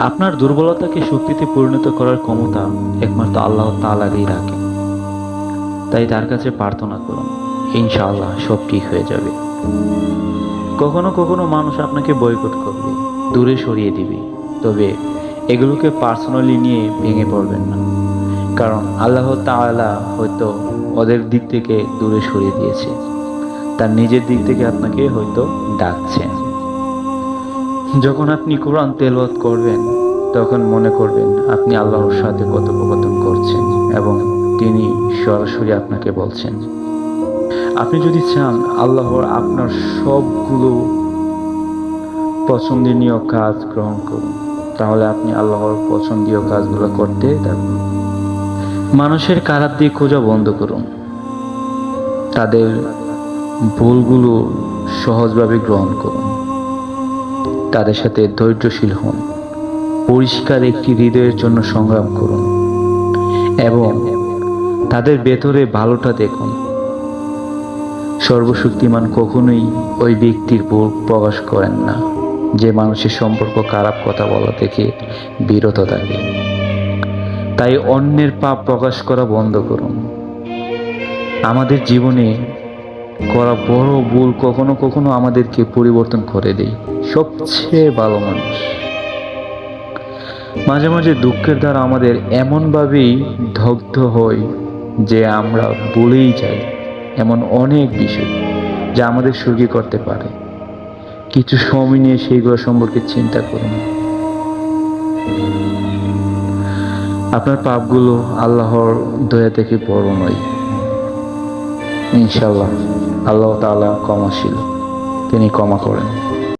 আপনার দুর্বলতাকে শক্তিতে পরিণত করার ক্ষমতা একমাত্র আল্লাহ তালারই রাখে। তাই তার কাছে প্রার্থনা করুন, ইনশাআল্লাহ সব ঠিক হয়ে যাবে। কখনো কখনো মানুষ আপনাকে বয়কট করবে, দূরে সরিয়ে দিবে, তবে এগুলোকে পার্সোনালি নিয়ে ভেঙে পড়বেন না। কারণ আল্লাহ তাআলা হয়তো ওদের দিক থেকে দূরে সরিয়ে দিয়েছে। তার নিজের দিক থেকে আপনাকে হয়তো ডাকছেন। যখন আপনি কোরআন তেলওয়াত করবেন, তখন মনে করবেন আপনি আল্লাহর সাথে কথোপকথন করছেন এবং তিনি সরাসরি আপনাকে বলছেন। আপনি যদি চান আল্লাহর আপনার সবগুলো পছন্দনীয় কাজ গ্রহণ করুন, তাহলে আপনি আল্লাহর পছন্দীয় কাজগুলো করতে থাকুন। মানুষের কারাত দিয়ে খোঁজা বন্ধ করুন। তাদের ভুলগুলো সহজভাবে গ্রহণ করুন। তাদের সাথে ধৈর্যশীল হন। পরিষ্কার একটি হৃদয়ের জন্য সংগ্রাম করুন এবং তাদের ভেতরে ভালোটা দেখুন। সর্বশক্তিমান কখনোই ওই ব্যক্তির ভুল প্রকাশ করেন না, যে মানুষের সম্পর্ক খারাপ কথা বলা থেকে বিরত থাকে। তাই অন্যের পাপ প্রকাশ করা বন্ধ করুন। আমাদের জীবনে করা বড় ভুল কখনো কখনো আমাদেরকে পরিবর্তন করে দেয়। সবচেয়ে ভালো মানুষ। মাঝে মাঝে দুঃখের দ্বারা আমাদের এমনভাবেই দগ্ধ হই যে আমরা বলেই যাই, এমন অনেক বিষয় যা আমাদের সুখী করতে পারে। কিছু সময় নিয়ে সেইগুলো সম্পর্কে চিন্তা করুন। আপনার পাপগুলো আল্লাহর দয়া থেকে বড় নয়। ইনশাল্লাহ আল্লাহ তাআলা ক্ষমাশীল, তিনি ক্ষমা করেন।